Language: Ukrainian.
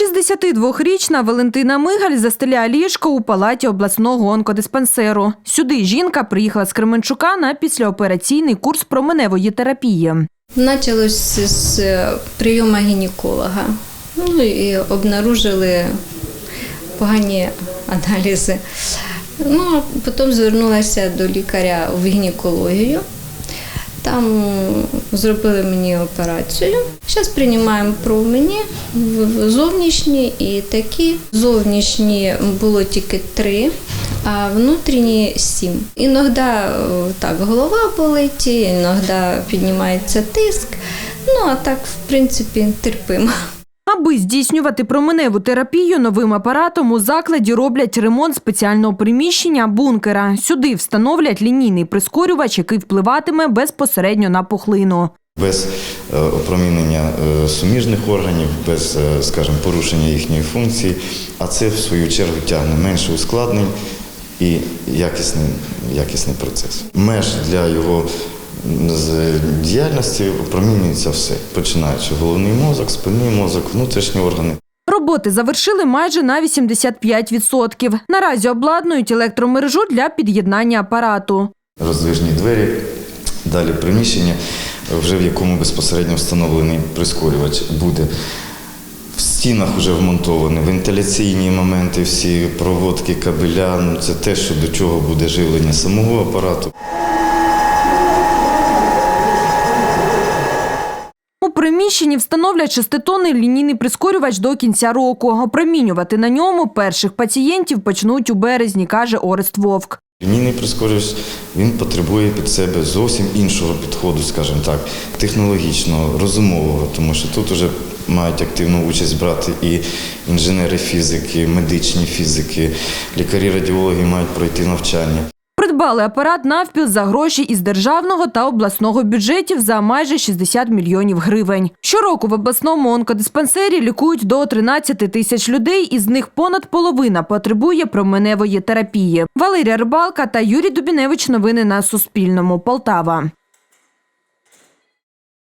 62-річна Валентина Мигаль застеляє ліжко у палаті обласного онкодиспансеру. Сюди жінка приїхала з Кременчука на післяопераційний курс променевої терапії. Началось з е, прийому гінеколога. Ну і обнаружили погані аналізи. Ну, а потім звернулася до лікаря в гінекологію. Там зробили мені операцію. Зараз приймаємо промені зовнішні і такі. Зовнішні було тільки три, а внутрішні сім. Іноді е, так голова болить, іноді піднімається тиск. Ну а так, в принципі, терпимо. Аби здійснювати променеву терапію новим апаратом у закладі роблять ремонт спеціального приміщення бункера. Сюди встановлять лінійний прискорювач, який впливатиме безпосередньо на пухлину. без е, опромінення е, суміжних органів, без, е, скажімо, порушення їхньої функції, а це в свою чергу тягне менше ускладнень і якісний, якісний процес. Меж для його з діяльності опромінюється все, починаючи головний мозок, спинний мозок, внутрішні органи. Роботи завершили майже на 85%. Наразі обладнують електромережу для під'єднання апарату. роздвижні двері, далі приміщення, вже в якому безпосередньо встановлений прискорювач буде. В стінах вже вмонтовані вентиляційні моменти, всі проводки, кабеля. Ну, це те, що до чого буде живлення самого апарату. Приміщенні встановлять шеститонний лінійний прискорювач до кінця року. Опромінювати на ньому перших пацієнтів почнуть у березні, каже Орест Вовк. Лінійний прискорювач він потребує під себе зовсім іншого підходу, скажімо так, технологічного, розумового, тому що тут вже мають активну участь брати і інженери фізики, медичні фізики, лікарі-радіологи мають пройти навчання. Придбали апарат навпіл за гроші із державного та обласного бюджетів за майже 60 мільйонів гривень. Щороку в обласному онкодиспансері лікують до 13 тисяч людей, із них понад половина потребує променевої терапії. Валерія Рибалка та Юрій Дубіневич. Новини на Суспільному. Полтава.